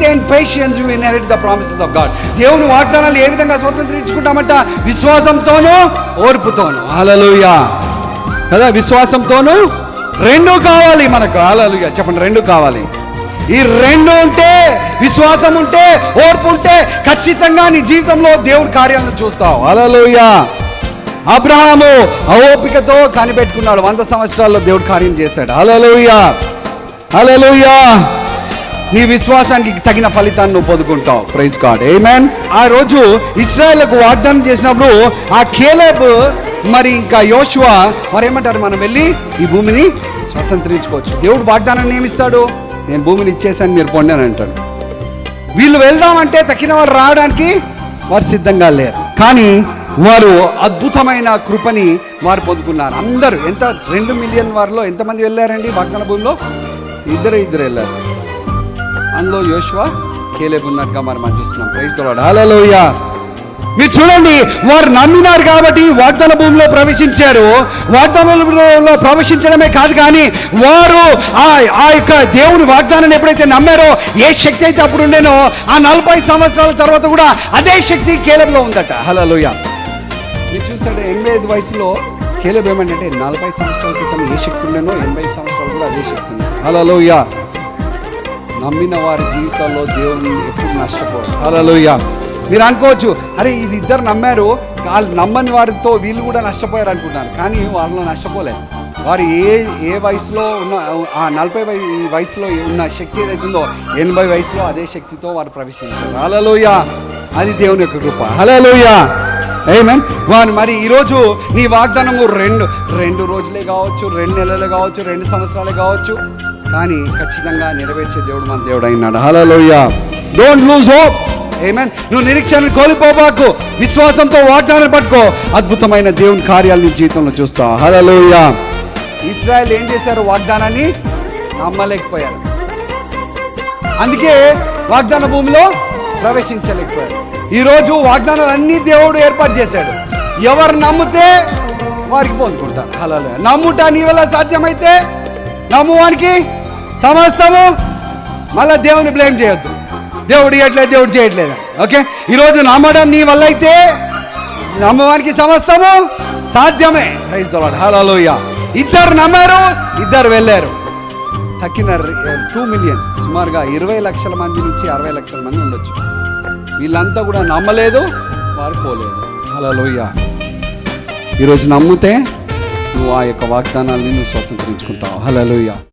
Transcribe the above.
Patience you inherit the promises of God దేవుని వాగ్దానాలు ఏ విధంగా స్వతంత్రించుకుంటామంట? విశ్వాసంతోనూ ఓర్పుతోనూ. అలలుయా కదా విశ్వాసంతోనూ? రెండు కావాలి మనకు. అలలుయా చెప్పండి రెండు కావాలి. ఈ రెండు ఉంటే విశ్వాసం ఉంటే ఓర్పు ఉంటే ఖచ్చితంగా నీ జీవితంలో దేవుడి కార్యాలను చూస్తావు. హల్లెలూయా అబ్రహాము ఓపికతో కనిపెట్టుకున్నాడు. వంద సంవత్సరాల్లో దేవుడు కార్యం చేశాడు. అలలోయ అలలోయ నీ విశ్వాసానికి తగిన ఫలితాన్ని నువ్వు పొందుకుంటావు. ప్రైజ్ గాడ్ ఏమేన్ ఆ రోజు ఇస్రాయల్కు వాగ్దానం చేసినప్పుడు ఆ కేలేబ్ మరి ఇంకా యోశువ వారు ఏమంటారు మనం వెళ్ళి ఈ భూమిని స్వతంత్రించుకోవచ్చు. దేవుడు వాగ్దానాన్ని ఏమిస్తాడు నేను భూమిని ఇచ్చేసాను మీరు పొందాను అంటాడు. వీళ్ళు వెళ్దామంటే తక్కిన వాళ్ళు రావడానికి వారు సిద్ధంగా లేరు. కానీ వారు అద్భుతమైన కృపని వారు పొందుకున్నారు. అందరూ ఎంత రెండు మిలియన్ వారిలో ఎంతమంది వెళ్ళారండి వాగ్దాన భూమిలో? ఇద్దరు ఇద్దరు వెళ్ళారు. అందులో యోశువ కేలేబు ఉన్నట్టుగా మరి మనం చూస్తున్నాం. ప్రైజ్ తోడు హలోయ మీరు చూడండి వారు నమ్మినారు కాబట్టి వాగ్దాన భూమిలో ప్రవేశించారు. వాగ్దాన భూమిలో ప్రవేశించడమే కాదు కానీ వారు ఆ ఆ యొక్క దేవుని వాగ్దానాన్ని ఎప్పుడైతే నమ్మారో ఏ శక్తి అయితే అప్పుడు ఉండేనో ఆ నలభై సంవత్సరాల తర్వాత కూడా అదే శక్తి కేలబ్లో ఉందట. హలోయ మీరు చూస్తాడు ఎనభై ఐదు వయసులో కేలబ్ ఏమంటే నలభై సంవత్సరాల క్రితం ఏ శక్తి ఉండేనో ఎనభై సంవత్సరాలు కూడా అదే శక్తి ఉంది. హలోయ నమ్మిన వారి జీవితాల్లో దేవుని ఎప్పుడు నష్టపోరు హలోయ మీరు అనుకోవచ్చు అరే ఇది ఇద్దరు నమ్మారు వాళ్ళు నమ్మని వారితో వీళ్ళు కూడా నష్టపోయారు అనుకుంటాను కానీ వాళ్ళు నష్టపోలేదు వారు ఏ ఏ వయసులో ఉన్న ఆ నలభై వయ వయసులో ఉన్న శక్తి ఏదైతే ఉందో ఎనభై వయసులో అదే శక్తితో వారు ప్రవేశించారు. హలోయ అది దేవుని యొక్క కృప. హలోయ ఏమేన్ వారు మరి ఈరోజు నీ వాగ్దానము రెండు రెండు రోజులే కావచ్చు రెండు నెలలే కావచ్చు రెండు సంవత్సరాలే కావచ్చు కానీ ఖచ్చితంగా నెరవేర్చే దేవుడు మన దేవుడు అయినాడు హలోయ డోంట్ లూజ్ హోప్ ఏమేన్ నువ్వు నిరీక్షణ కోల్పోబాకు. విశ్వాసంతో వాగ్దానం పట్టుకో. అద్భుతమైన దేవుని కార్యాలు నీ జీవితంలో చూస్తావు. హలోయ ఇస్రాయల్ ఏం చేశారు? వాగ్దానాన్ని నమ్మలేకపోయారు. అందుకే వాగ్దాన భూమిలో ప్రవేశించలేకపోయాడు ఈరోజు వాగ్దానాలు అన్ని దేవుడు ఏర్పాటు చేశాడు. ఎవరు నమ్మితే వారికి పొందుకుంటారు అలా నమ్ముట నీ వల్ల సాధ్యమైతే నమ్మువానికి సమస్తము మళ్ళా దేవుని బ్లేమ్ చేయొద్దు. దేవుడు ఇవ్వట్లేదు దేవుడు చేయట్లేదు. ఓకే? ఈరోజు నమ్మడం నీ వల్ల అయితే నమ్మవానికి సమస్తము సాధ్యమే. ప్రైజ్ దొరకడు హలోయ ఇద్దరు నమ్మారు ఇద్దరు వెళ్ళారు. తక్కిన టూ మిలియన్ సుమారుగా ఇరవై లక్షల మంది నుంచి అరవై లక్షల మంది ఉండొచ్చు. వీళ్ళంతా కూడా నమ్మలేదు వారు పోలేదు. హలోయ ఈరోజు నమ్మితే నువ్వు ఆ యొక్క వాగ్దానాన్ని నువ్వు స్వతంత్రించుకుంటావు. హలోయ